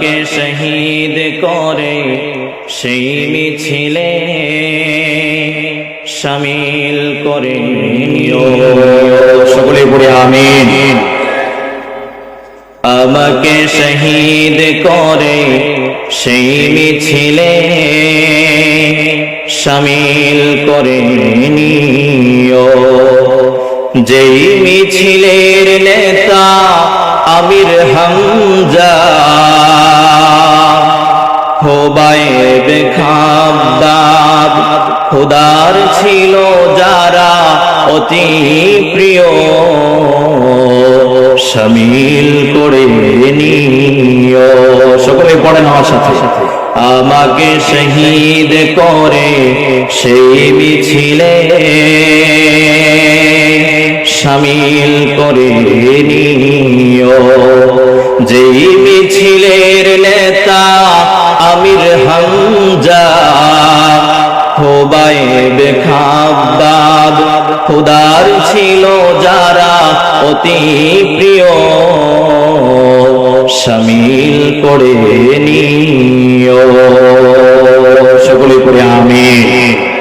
কে শহীদ করে সেই মিছিলে সামিল করে সকলে পড়ে আমিন। আমাকে শহীদ করে সেই মিছিলে সামিল করে নিও। যেই মিছিলের নেতা আমির হামজা খাবদাদ খুদার ছিল যারা অতি প্রিয়। শামিল করে নিও। সকলে পড়েন আমার সাথে। আমাকে শহীদ করে সেই মিছিলে। শামিল করে নিও। যেই মিছিলের নেতা আমির হামজা খোবাই বেখাবাদ খুদার ছিল যারা অতি প্রিয় সামিল করে নিও সকলে পড়ে আমিন।